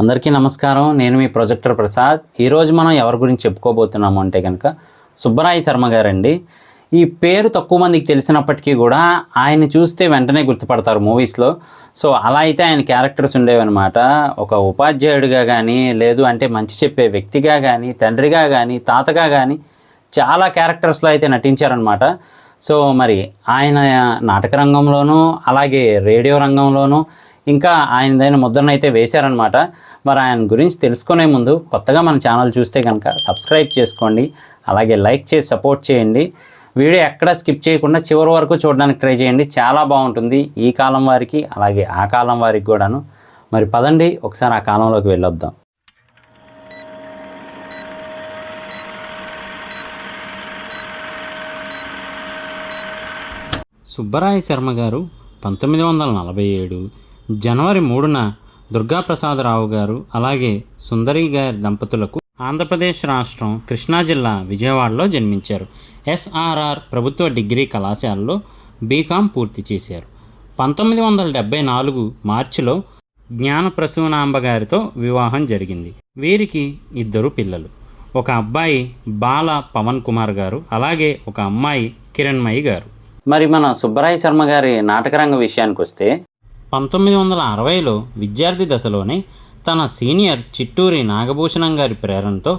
అందరికీ నమస్కారం. నేను మీ ప్రొజెక్టర్ ప్రసాద్. ఈరోజు మనం ఎవరి గురించి చెప్పుకోబోతున్నాము అంటే కనుక సుబ్బరాయ శర్మ గారండి. ఈ పేరు తక్కువ మందికి తెలిసినప్పటికీ కూడా ఆయన చూస్తే వెంటనే గుర్తుపడతారు మూవీస్లో. సో అలా అయితే ఆయన క్యారెక్టర్స్ ఉండేవన్నమాట. ఒక ఉపాధ్యాయుడిగా కానీ లేదు అంటే మంచి చెప్పే వ్యక్తిగా కానీ తండ్రిగా కానీ తాతగా కానీ చాలా క్యారెక్టర్స్లో అయితే నటించారనమాట సో మరి ఆయన నాటక రంగంలోనూ అలాగే రేడియో రంగంలోనూ ఇంకా ఆయనదైన ముద్రను అయితే వేశారనమాట మరి ఆయన గురించి తెలుసుకునే ముందు కొత్తగా మన ఛానల్ చూస్తే కనుక సబ్స్క్రైబ్ చేసుకోండి. అలాగే లైక్ చేసి సపోర్ట్ చేయండి. వీడియో ఎక్కడ స్కిప్ చేయకుండా చివరి వరకు చూడడానికి ట్రై చేయండి. చాలా బాగుంటుంది ఈ కాలం వారికి అలాగే ఆ కాలం వారికి కూడాను. మరి పదండి ఒకసారి ఆ కాలంలోకి వెళ్ళొద్దాం. సుబ్బరాయ శర్మ గారు పంతొమ్మిది వందల నలభై ఏడు జనవరి మూడున దుర్గాప్రసాదరావు గారు అలాగే సుందరి గారి దంపతులకు ఆంధ్రప్రదేశ్ రాష్ట్రం కృష్ణా జిల్లా విజయవాడలో జన్మించారు. ఎస్ఆర్ఆర్ ప్రభుత్వ డిగ్రీ కళాశాలలో బీకాం పూర్తి చేశారు. పంతొమ్మిది వందల డెబ్బై నాలుగు మార్చిలో జ్ఞానప్రసూనాంబ గారితో వివాహం జరిగింది. వీరికి ఇద్దరు పిల్లలు. ఒక అబ్బాయి బాల పవన్ కుమార్ గారు అలాగే ఒక అమ్మాయి కిరణ్మయి గారు. మరి మన సుబ్బరాయ శర్మ గారి నాటకరంగ విషయానికి వస్తే పంతొమ్మిది వందల అరవైలో విద్యార్థి దశలోనే తన సీనియర్ చిట్టూరి నాగభూషణం గారి ప్రేరణతో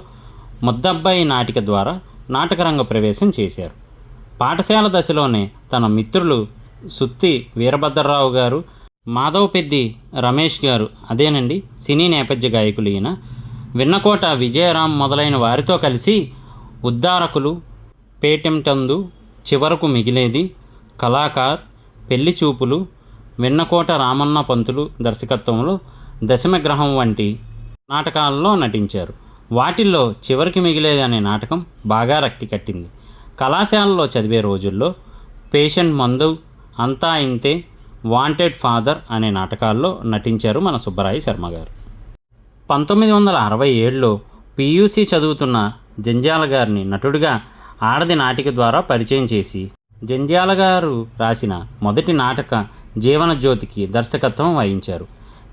ముద్దబ్బాయి నాటిక ద్వారా నాటకరంగ ప్రవేశం చేశారు. పాఠశాల దశలోనే తన మిత్రులు సుత్తి వీరభద్రరావు గారు మాధవపెద్ది రమేష్ గారు అదేనండి సినీ నేపథ్య గాయకులు ఈయన విన్నకోట విజయరామ్ మొదలైన వారితో కలిసి ఉద్దారకులు పేటెంటందు చివరకు మిగిలేది కళాకార్ పెళ్ళి చూపులు వెన్నకోట రామన్న పంతులు దర్శకత్వంలో దశమగ్రహం వంటి నాటకాల్లో నటించారు. వాటిల్లో చివరికి మిగిలేది అనే నాటకం బాగా రక్తి కట్టింది. కళాశాలలో చదివే రోజుల్లో పేషెంట్ మందు అంతా ఇంతే వాంటెడ్ ఫాదర్ అనే నాటకాల్లో నటించారు మన సుబ్బరాయి శర్మ గారు. పంతొమ్మిది వందల అరవై ఏడులో పియూసీ చదువుతున్న జంజాల గారిని నటుడిగా ఆడది నాటిక ద్వారా పరిచయం చేసి జంజాల గారు రాసిన మొదటి నాటక జీవనజ్యోతికి దర్శకత్వం వహించారు.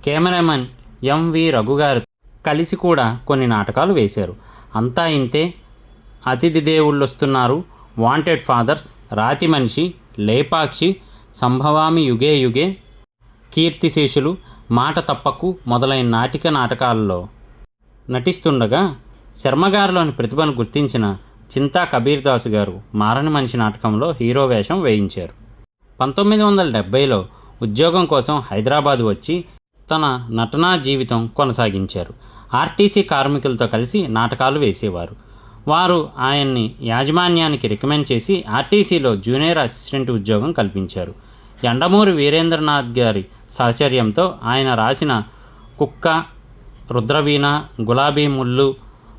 కెమెరామెన్ ఎంవి రఘుగారు కలిసి కూడా కొన్ని నాటకాలు వేశారు. అంతా ఇంతే అతిథి దేవుళ్ళు వస్తున్నారు వాంటెడ్ ఫాదర్స్ రాతి మనిషి లేపాక్షి సంభవామి యుగే యుగే కీర్తిశేషులు మాట తప్పకు మొదలైన నాటిక నాటకాల్లో నటిస్తుండగా శర్మగారిలోని ప్రతిభను గుర్తించిన చింతా కబీర్దాస్ గారు మారని మనిషి నాటకంలో హీరో వేషం వేయించారు. పంతొమ్మిది వందల డెబ్బైలో ఉద్యోగం కోసం హైదరాబాద్ వచ్చి తన నటనా జీవితం కొనసాగించారు. ఆర్టీసీ కార్మికులతో కలిసి నాటకాలు వేసేవారు. వారు ఆయన్ని యాజమాన్యానికి రికమెండ్ చేసి ఆర్టీసీలో జూనియర్ అసిస్టెంట్ ఉద్యోగం కల్పించారు. ఎండమూరి వీరేంద్రనాథ్ గారి సహచర్యంతో ఆయన రాసిన కుక్క రుద్రవీణ గులాబీ ముళ్ళు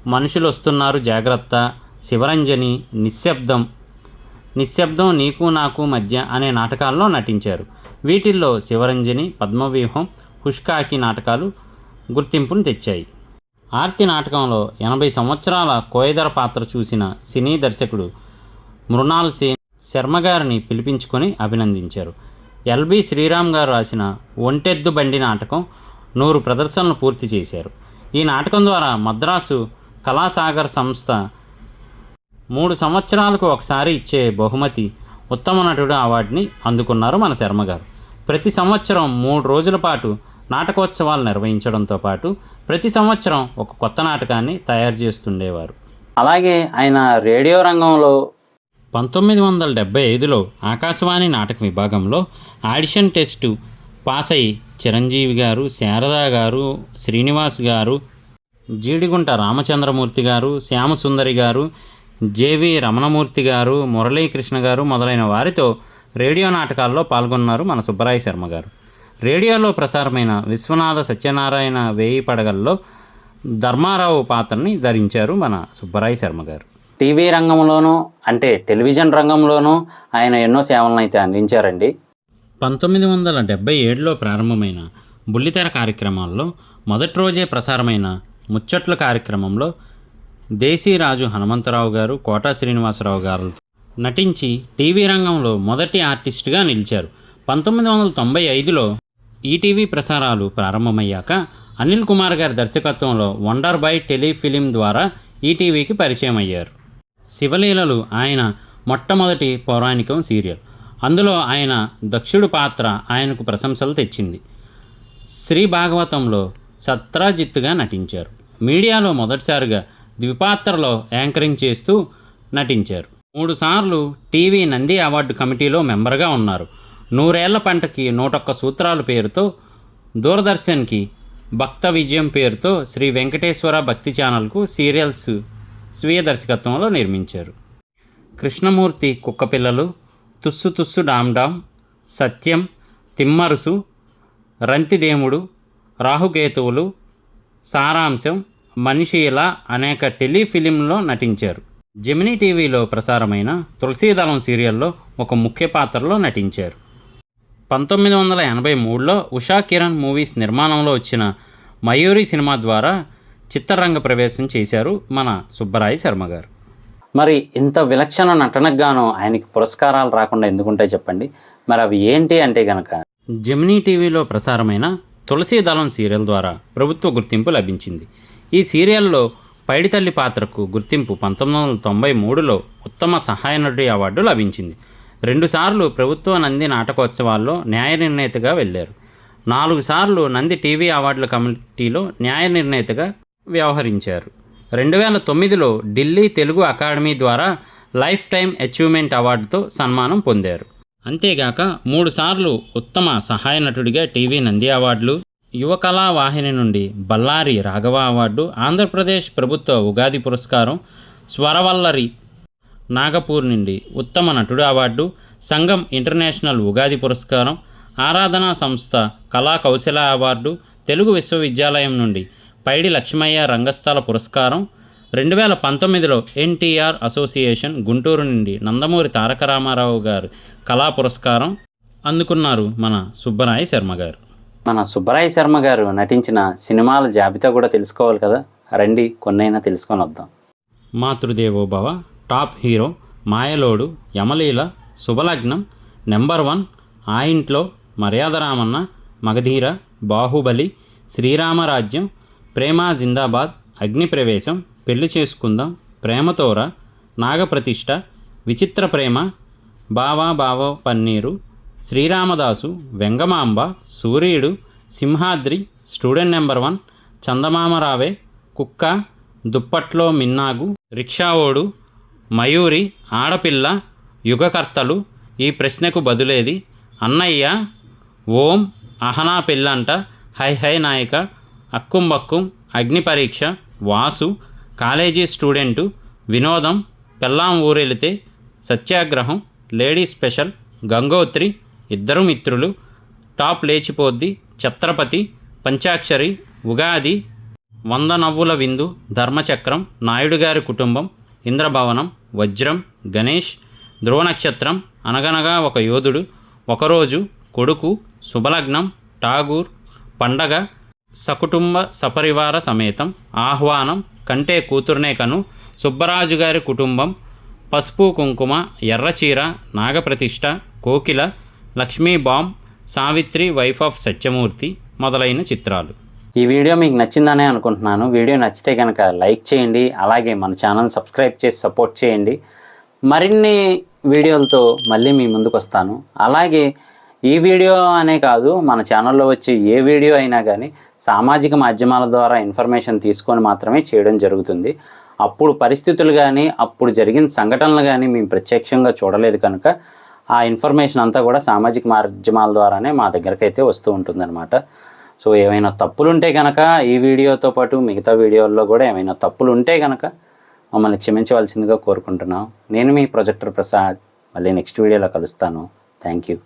మనుషులు వస్తున్నారు జాగ్రత్త శివరంజని నిశ్శబ్దం నిశ్శబ్దం నీకు నాకు మధ్య అనే నాటకాల్లో నటించారు. వీటిల్లో శివరంజని పద్మవ్యూహం హుష్కాకి నాటకాలు గుర్తింపును తెచ్చాయి. ఆర్తి నాటకంలో ఎనభై సంవత్సరాల కోయదర పాత్ర చూసిన సినీ దర్శకుడు మృణాల్ సేన్ శర్మగారిని పిలిపించుకొని అభినందించారు. ఎల్బి శ్రీరామ్ గారు రాసిన ఒంటెద్దు బండి నాటకం నూరు ప్రదర్శనలు పూర్తి చేశారు. ఈ నాటకం ద్వారా మద్రాసు కళాసాగర్ సంస్థ మూడు సంవత్సరాలకు ఒకసారి ఇచ్చే బహుమతి ఉత్తమ నటుడు అవార్డుని అందుకున్నారు మన శర్మ గారు. ప్రతి సంవత్సరం మూడు రోజుల పాటు నాటకోత్సవాలు నిర్వహించడంతో పాటు ప్రతి సంవత్సరం ఒక కొత్త నాటకాన్ని తయారు చేస్తుండేవారు. అలాగే ఆయన రేడియో రంగంలో పంతొమ్మిది వందల డెబ్బై ఐదులో ఆకాశవాణి నాటక విభాగంలో ఆడిషన్ టెస్టు పాస్ అయి చిరంజీవి గారు శారదా గారు శ్రీనివాస్ గారు జీడిగుంట రామచంద్రమూర్తి గారు శ్యామసుందరి గారు జేవి రమణమూర్తి గారు మురళీకృష్ణ గారు మొదలైన వారితో రేడియో నాటకాల్లో పాల్గొన్నారు మన సుబ్బరాయ శర్మ గారు. రేడియోలో ప్రసారమైన విశ్వనాథ సత్యనారాయణ వేయి పడగల్లో ధర్మారావు పాత్రని ధరించారు మన సుబ్బరాయ శర్మ గారు. టీవీ రంగంలోనూ అంటే టెలివిజన్ రంగంలోనూ ఆయన ఎన్నో సేవలను అయితే అందించారండి. పంతొమ్మిది వందల డెబ్బై ఏడులో ప్రారంభమైన బుల్లితెర కార్యక్రమాల్లో మొదటి రోజే ప్రసారమైన ముచ్చట్ల కార్యక్రమంలో దేశీరాజు హనుమంతరావు గారు కోటా శ్రీనివాసరావు గారు నటించి టీవీ రంగంలో మొదటి ఆర్టిస్ట్గా నిలిచారు. పంతొమ్మిది వందల తొంభై ఐదులో ఈటీవీ ప్రసారాలు ప్రారంభమయ్యాక అనిల్ కుమార్ గారి దర్శకత్వంలో వండర్ బై టెలిఫిలిం ద్వారా ఈటీవీకి పరిచయం అయ్యారు శివలీలలు ఆయన మొట్టమొదటి పౌరాణికం సీరియల్. అందులో ఆయన దక్షుడు పాత్ర ఆయనకు ప్రశంసలు తెచ్చింది. శ్రీ భాగవతంలో సత్రాజిత్తుగా నటించారు. మీడియాలో మొదటిసారిగా ద్విపాత్రలో యాంకరింగ్ చేస్తూ నటించారు. మూడుసార్లు టీవీ నంది అవార్డు కమిటీలో మెంబర్గా ఉన్నారు. నూరేళ్ళ పంటకి నూటొక్క సూత్రాల పేరుతో దూరదర్శన్కి భక్త విజయం పేరుతో శ్రీ వెంకటేశ్వర భక్తి ఛానల్కు సీరియల్స్ స్వీయ దర్శకత్వంలో నిర్మించారు. కృష్ణమూర్తి కుక్కపిల్లలు తుస్సు తుస్సు డామ్డామ్ సత్యం తిమ్మరుసు రంతిదేముడు రాహుకేతువులు సారాంశం మనిషి ఇలా అనేక టెలిఫిలింలో నటించారు. జెమినీ టీవీలో ప్రసారమైన తులసీదళం సీరియల్లో ఒక ముఖ్య పాత్రలో నటించారు. పంతొమ్మిది వందల ఎనభై మూడులో ఉషా కిరణ్ మూవీస్ నిర్మాణంలో వచ్చిన మయూరి సినిమా ద్వారా చిత్రరంగ ప్రవేశం చేశారు మన సుబ్బరాయి శర్మ గారు. మరి ఇంత విలక్షణ నటనకు గాను ఆయనకి పురస్కారాలు రాకుండా ఎందుకుంటాయి చెప్పండి? మరి అవి ఏంటి అంటే గనక? జెమినీ టీవీలో ప్రసారమైన తులసీ దళం సీరియల్ ద్వారా ప్రభుత్వ గుర్తింపు లభించింది. ఈ సీరియల్లో పైడితల్లి పాత్రకు గుర్తింపు పంతొమ్మిది వందల తొంభై మూడులో ఉత్తమ సహాయ నటుడి అవార్డు లభించింది. రెండుసార్లు ప్రభుత్వ నంది నాటకోత్సవాల్లో న్యాయ నిర్ణేతగా వెళ్ళారు నాలుగు సార్లు నంది టీవీ అవార్డుల కమిటీలో న్యాయ నిర్ణేతగా వ్యవహరించారు. రెండు వేల తొమ్మిదిలో ఢిల్లీ తెలుగు అకాడమీ ద్వారా లైఫ్ టైం అచీవ్మెంట్ అవార్డుతో సన్మానం పొందారు. అంతేగాక మూడుసార్లు ఉత్తమ సహాయ నటుడిగా టీవీ నంది అవార్డులు యువకళా వాహిని నుండి బల్లారి రాఘవ అవార్డు ఆంధ్రప్రదేశ్ ప్రభుత్వ ఉగాది పురస్కారం స్వరవల్లరి నాగపూర్ నుండి ఉత్తమ నటుడు అవార్డు సంఘం ఇంటర్నేషనల్ ఉగాది పురస్కారం ఆరాధనా సంస్థ కళా కౌశల అవార్డు తెలుగు విశ్వవిద్యాలయం నుండి పైడి లక్ష్మయ్య రంగస్థల పురస్కారం రెండు వేల పంతొమ్మిదిలో ఎన్టీఆర్ అసోసియేషన్ గుంటూరు నుండి నందమూరి తారక రామారావు గారు కళా పురస్కారం అందుకున్నారు మన సుబ్బరాయ శర్మ గారు. మన సుబ్బరాయ శర్మ గారు నటించిన సినిమాల జాబితా కూడా తెలుసుకోవాలి కదా. రండి కొన్నైనా తెలుసుకొని వద్దాం. Matrudevobhava top hero Mayalodu Yamaleela Subhalagnam number one ఆ ఇంట్లో మర్యాద రామన్న మగధీర బాహుబలి శ్రీరామరాజ్యం ప్రేమ జిందాబాద్ అగ్నిప్రవేశం పెళ్ళి చేసుకుందాం. ప్రేమతోర నాగప్రతిష్ట విచిత్ర ప్రేమ. బావా బావ Panneeru. Sriramadasu. Vengamamba. Suryudu. Simhadri. Student number one. Chandamamaraave. Kukka. Duppatlo Minnagu. Rikshavodu Mayuri. ఆడపిల్ల. యుగకర్తలు. ఈ ప్రశ్నకు బదులేది. అన్నయ్య. ఓం. అహనా పిల్లంట హై హై నాయక. అక్కుంబక్కుం. అగ్ని పరీక్ష వాసు. కాలేజీ స్టూడెంటు వినోదం పెళ్ళాం ఊరెళితే సత్యాగ్రహం లేడీ స్పెషల్ గంగోత్రి ఇద్దరు మిత్రులు టాప్ లేచిపోద్ది ఛత్రపతి పంచాక్షరి ఉగాది వంద నవ్వుల విందు ధర్మచక్రం నాయుడు గారి కుటుంబం ఇంద్రభవనం వజ్రం గణేష్ ధ్రువనక్షత్రం అనగనగా ఒక యోధుడు ఒకరోజు కొడుకు శుభలగ్నం ఠాగూర్ పండగ సకుటుంబ సపరివార సమేతం ఆహ్వానం కంటే కూతుర్నే కను సుబ్బరాజు గారి కుటుంబం పసుపు Kunkuma Errachira Nagapratishta Kokila Lakshmi bomb Savitri wife of Satyamurthy మొదలైన చిత్రాలు. ఈ వీడియో మీకు నచ్చిందనే అనుకుంటున్నాను. వీడియో నచ్చితే కనుక లైక్ చేయండి అలాగే మన ఛానల్ సబ్స్క్రైబ్ చేసి సపోర్ట్ చేయండి. మరిన్ని వీడియోలతో మళ్ళీ మీ ముందుకు వస్తాను అలాగే ఈ వీడియో అనే కాదు మన ఛానల్లో వచ్చే ఏ వీడియో అయినా కానీ సామాజిక మాధ్యమాల ద్వారా ఇన్ఫర్మేషన్ తీసుకొని మాత్రమే చేయడం జరుగుతుంది. అప్పుడు పరిస్థితులు కానీ అప్పుడు జరిగిన సంఘటనలు కానీ మేము ప్రత్యక్షంగా చూడలేదు కనుక ఆ ఇన్ఫర్మేషన్ అంతా కూడా సామాజిక మాధ్యమాల ద్వారానే మా దగ్గరకైతే అయితే వస్తూ ఉంటుందన్నమాట. సో ఏమైనా తప్పులు ఉంటే కనుక ఈ వీడియోతో పాటు మిగతా వీడియోల్లో కూడా ఏమైనా తప్పులు ఉంటే కనుక మమ్మల్ని క్షమించవలసిందిగా కోరుకుంటున్నాం. నేను మీ ప్రొజెక్టర్ ప్రసాద్. మళ్ళీ నెక్స్ట్ వీడియోలో కలుస్తాను. Thank you.